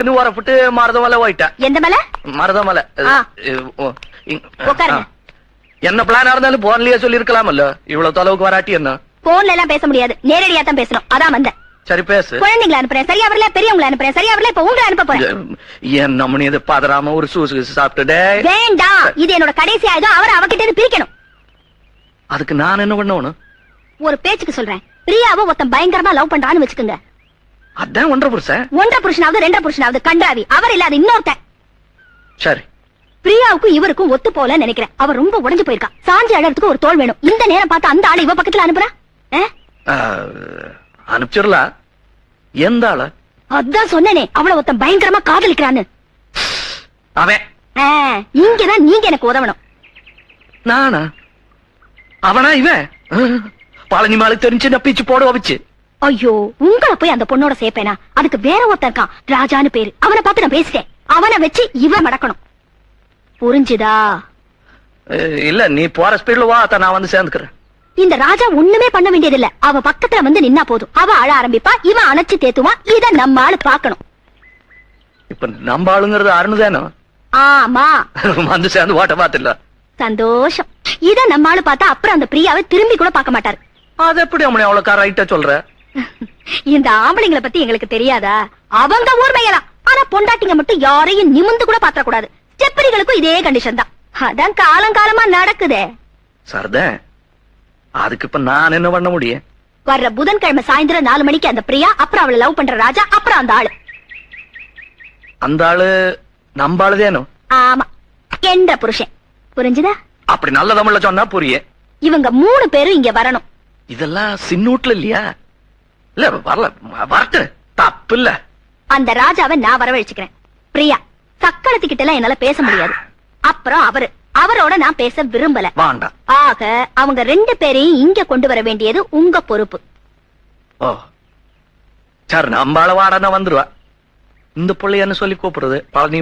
இன்னும் வரப்பட்டு மருதமலை போயிட்டேன். எந்த மலை? மருதமலை. ஆ. உட்காருங்க. என்ன பிளானா இருந்தாலும் போன்லயே சொல்லி இருக்கலாமல்ல இவ்வளவு தொலைவுக்கு வராட்டி என்ன? போன்ல எல்லாம் பேச முடியாது. நேரடியா தான் பேசணும். அதான் வந்தேன். சரி பேசு. குழந்தைங்களை அனுப்புறேன். சரியா வரல பெரியவங்களை அனுப்புறேன். சரியா வரல இப்ப உங்களை அனுப்ப போறேன். என் நம்மனி இது பதறாம ஒரு சூசு கீசு சாப்பிட்டு டேய். வேண்டாம். இது என்னோட கடைசி ஆயுதம். அவரை அவகிட்ட இருந்து பிரிக்கணும். அதுக்கு நான் என்ன பண்ணணும்? ஒரு பேச்சுக்கு சொல்றேன். பிரியாவை ஒருத்தன் பயங்கரமா லவ் பண்றான்னு வச்சுக்கோங்க. அதான் ஒன்றரை புருஷன். ஒன்றரை புருஷனாவது ரெண்டரை புருஷனாவது கண்டாவி. அவர் இல்லாத இன்னொருத்தன். சரி. பிரியாவுக்கும் இவருக்கும் ஒத்து போல நினைக்கிறேன். அவர் ரொம்ப உடைஞ்சு போயிருக்கா சாஞ்சி அழறதுக்கு ஒரு தோல் வேணும். இந்த நேரம் பார்த்து அந்த ஆளு இவ பக்கத்துல அனுப்புறா? அனுப்பிச்சிடலாம் எந்த ஆள? அதான் சொன்னேனே. அவள ஒருத்தன் பயங்கரமா காதலிக்கிறான்னு. அவன். இங்கதான் நீங்க எனக்கு உதவணும். நானா? அவனா இவன்? பழனி மாலை தெரிஞ்சு நான் பீச்சு போட வச்சு ஐயோ உங்களை போய் அந்த பொண்ணோட சேர்ப்பேனா? அதுக்கு வேற ஒருத்தன் இருக்கான் ராஜான்னு பேரு. அவனை பார்த்து நான் பேசிட்டேன். அவனை வச்சு இவன் மடக்கணும். புரிஞ்சுதா? இல்ல நீ போற ஸ்பீட்ல வா நான் வந்து சேர்ந்துக்கிறேன். இந்த ராஜா ஒண்ணுமே பண்ண வேண்டியதில்ல. அவ பக்கத்துல வந்து நின்னா போதும். அவ அழ ஆரம்பிப்பா இவன் அணைச்சு தேத்துவான் இத நம்ம ஆளு பாக்கணும் இப்ப நம்ம ஆளுங்கிறது அருணுதானோ ஆமா. வந்து சேர்ந்து ஓட்ட பாத்துல சந்தோஷம். இத நம்ம ஆளு பார்த்தா அப்புறம் அந்த பிரியாவை திரும்பி கூட பார்க்க மாட்டாரு. அது எப்படி அவனை அவ்வளவு ரைட்டா சொல்ற? இந்த ஆம்பளைங்களை பத்தி எங்களுக்கு தெரியாதா? அவங்க ஊர் மையலாம் ஆனா பொண்டாட்டிங்க மட்டும் யாரையும் நிமிந்து கூட பாத்திர கூடாது ஸ்டெப்பரிகளுக்கும் இதே கண்டிஷன் தான். அதான் காலம் காலமா நடக்குதே. சரிதான் அதுக்கு இப்ப நான் என்ன பண்ண முடியும்? வர்ற புதன்கிழமை சாயந்தரம் நாலு மணிக்கு அந்த பிரியா அப்புறம் அவளை லவ் பண்ற ராஜா அப்புறம் அந்த ஆளு. அந்த ஆளு நம்ம ஆளுதேனோ ஆமா. என்ற புருஷன். புரிஞ்சுதா? அப்படி நல்ல தமிழ்ல சொன்னா புரியும். இவங்க மூணு பேரும் இங்க வரணும். இதெல்லாம் சின்னூட்ல இல்லையா? இல்ல வரல. வரட்டு தப்பு இல்ல அந்த ராஜாவை நான் வரவழைச்சுக்கிறேன். பிரியா சக்களத்துக்கிட்ட எல்லாம் என்னால பேச முடியாது. அப்புறம் அவரு. அவரோட நான் பேச விரும்பல. வேண்டாம் ஆக அவங்க ரெண்டு பேரையும் இங்க கொண்டு வர வேண்டியது உங்க பொறுப்பு. ஓ. சரி நம்ம ஆள வாடனா வந்துருவா. இந்த பிள்ளையன்னு சொல்லி கூப்பிடுறது? பழனி